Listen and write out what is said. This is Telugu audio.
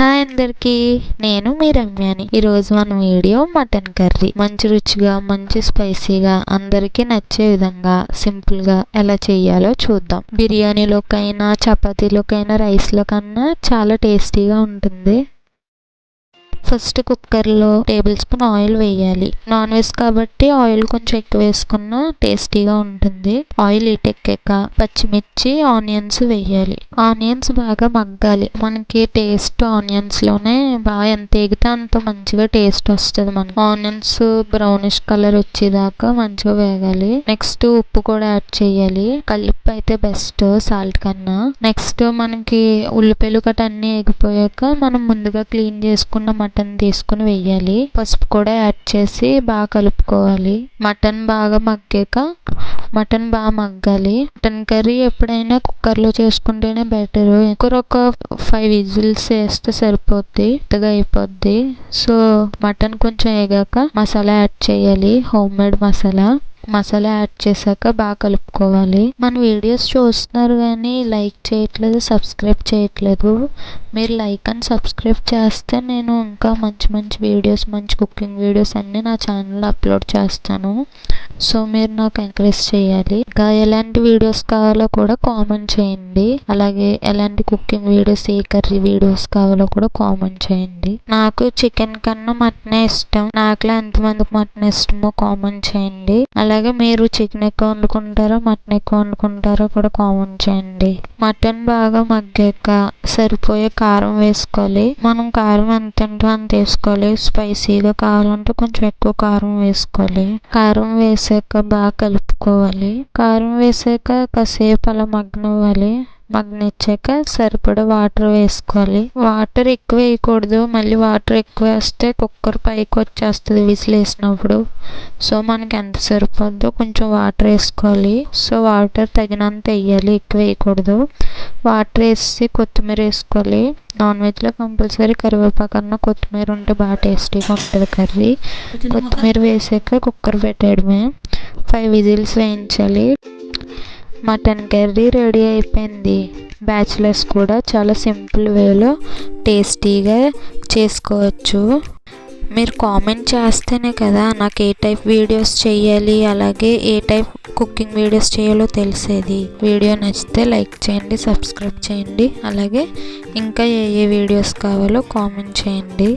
హాయ్ అందరికి నేను మీ రమ్యాని. ఈరోజు మన వీడియో మటన్ కర్రీ. మంచి రుచిగా మంచి స్పైసీగా అందరికీ నచ్చే విధంగా సింపుల్గా ఎలా చేయాలో చూద్దాం. బిర్యానీలోకైనా చపాతీలోకైనా రైస్లో కన్నా చాలా టేస్టీగా ఉంటుంది. ఫస్ట్ కుక్కర్లో టేబుల్ స్పూన్ ఆయిల్ వేయాలి. నాన్ వెజ్ కాబట్టి ఆయిల్ కొంచెం ఎక్కువ వేసుకున్న టేస్టీగా ఉంటుంది. ఆయిల్ ఇటెక్కాక పచ్చిమిర్చి ఆనియన్స్ వేయాలి. ఆనియన్స్ బాగా మగ్గాలి. మనకి టేస్ట్ ఆనియన్స్లోనే బాగా ఎంత ఎగితే అంత మంచిగా టేస్ట్ వస్తుంది మనకి. ఆనియన్స్ బ్రౌనిష్ కలర్ వచ్చేదాకా మంచిగా వేగాలి. నెక్స్ట్ ఉప్పు కూడా యాడ్ చేయాలి. కల్లుప్పు అయితే బెస్ట్ సాల్ట్ కన్నా. నెక్స్ట్ మనకి ఉల్లిపాయలు కట్ట అన్ని ఎగిపోయాక మనం ముందుగా క్లీన్ చేసుకున్న మటన్ తీసుకుని వేయాలి పసుపు కూడా యాడ్ చేసి బాగా కలుపుకోవాలి. మటన్ బాగా మగ్గాక మటన్ బాగా మగ్గాలి. మటన్ కర్రీ ఎప్పుడైనా కుక్కర్లో చేసుకుంటేనే బెటర్. కుక్కర్ ఒక ఫైవ్ విజిల్స్ వేస్తే సరిపోద్ది మెత్తగా అయిపోద్ది. సో మటన్ కొంచెం వేగాక మసాలా యాడ్ చేయాలి. Home made masala. Masala add చేశాక బాగా కలుపుకోవాలి మన వీడియోస్ చూస్తున్నారు కానీ లైక్ చేయట్లేదు సబ్స్క్రైబ్ చేయట్లేదు. మీరు లైక్ అండ్ సబ్స్క్రైబ్ చేస్తే నేను ఇంకా మంచి మంచి వీడియోస్ మంచి కుకింగ్ వీడియోస్ అన్నీ నా ఛానల్లో అప్లోడ్ చేస్తాను. సో మీరు నాకు ఎంకరేజ్ చేయాలి. ఇంకా ఎలాంటి వీడియోస్ కావాలో కూడా కామెంట్ చేయండి. అలాగే ఎలాంటి కుకింగ్ వీడియోస్ ఏ కర్రీ వీడియోస్ కావాలో కూడా కామెంట్ చేయండి. నాకు చికెన్ కన్నా మటనే ఇష్టం. నాకులో ఎంతమందికి మటన్ ఇష్టమో కామెంట్ చేయండి. అలాగే మీరు చికెన్ ఎక్కువ వండుకుంటారో మటన్ ఎక్కువ వండుకుంటారు కూడా కామెంట్ చేయండి. మటన్ బాగా మగ్గాక సరిపోయే కారం వేసుకోవాలి. మనం కారం ఎంత ఉంటే అంత వేసుకోవాలి. స్పైసీగా కావాలంటే కొంచెం ఎక్కువ కారం వేసుకోవాలి. కారం వేసాక బాగా కలుపుకోవాలి. కారం వేసాక కాసేపు అలా మగ్గనివ్వాలి. మగ్గనిచ్చాక సరిపడా వాటర్ వేసుకోవాలి. వాటర్ ఎక్కువ వేయకూడదు. మళ్ళీ వాటర్ ఎక్కువ వేస్తే కుక్కర్ పైకి వచ్చేస్తుంది విసిల్ వేసినప్పుడు సో మనకి ఎంత సరిపోద్దో కొంచెం వాటర్ వేసుకోవాలి. సో వాటర్ తగినంత వేయాలి. ఎక్కువ వేయకూడదు. వాటర్ వేసి కొత్తిమీర వేసుకోవాలి. నాన్ వెజ్లో కంపల్సరీ కరివేపాకు అన్న కొత్తిమీర ఉంటే బాగా టేస్టీగా ఉంటుంది కర్రీ. కొత్తిమీర వేసాక కుక్కర్ పెట్టేయడమే. ఫైవ్ విజిల్స్ వేయించాలి. మటన్ కర్రీ రెడీ అయిపోయింది. బ్యాచిలర్స్ కూడా చాలా సింపుల్ వేలో టేస్టీగా చేసుకోవచ్చు. మీరు కామెంట్ చేస్తేనే కదా నాకు ఏ టైప్ వీడియోస్ చేయాలి అలాగే ఏ టైప్ కుకింగ్ వీడియోస్ చేయాలో తెలిసేది. వీడియో నచ్చితే లైక్ చేయండి సబ్స్క్రైబ్ చేయండి అలాగే ఇంకా ఏ ఏ వీడియోస్ కావాలో కామెంట్ చేయండి.